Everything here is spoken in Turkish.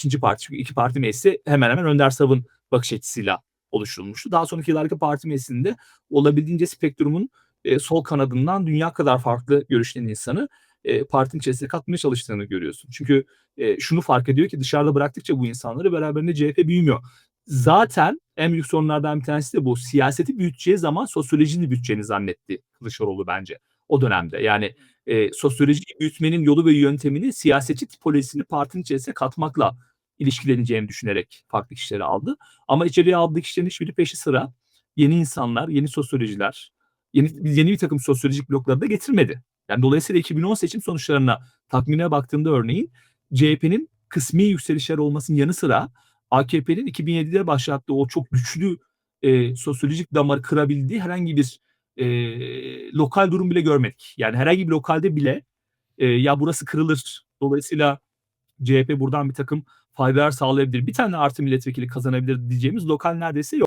ikinci parti. Çünkü iki parti meclisi hemen hemen Önder Sav'ın bakış açısıyla oluşturulmuştu. Daha sonraki yıllardaki parti meclisinde olabildiğince spektrumun e, sol kanadından dünya kadar farklı görüşlerin insanı e, partinin içerisine katmaya çalıştığını görüyorsun. Çünkü e, şunu fark ediyor ki dışarıda bıraktıkça bu insanları beraberinde CHP büyümüyor. Zaten en büyük sorunlardan bir tanesi de bu. Siyaseti büyüteceği zaman sosyolojinin büyüteceğini zannetti Kılıçdaroğlu bence o dönemde. Yani e, sosyolojiyi büyütmenin yolu ve yöntemini siyasetçi tipolojisini partinin içerisine katmakla ilişkileneceğini düşünerek farklı kişileri aldı. Ama içeriye aldığı kişilerin hiçbiri peşi sıra yeni insanlar, yeni sosyolojiler, yeni, yeni bir takım sosyolojik blokları da getirmedi. Yani dolayısıyla 2010 seçim sonuçlarına takvimine baktığımda örneğin CHP'nin kısmi yükselişler olmasının yanı sıra AKP'nin 2007'de başlattığı o çok güçlü e, sosyolojik damarı kırabildiği herhangi bir e, lokal durum bile görmedik. Yani herhangi bir lokalde bile e, ya burası kırılır. Dolayısıyla CHP buradan bir takım faydalar sağlayabilir. Bir tane artı milletvekili kazanabilir diyeceğimiz lokal neredeyse yok.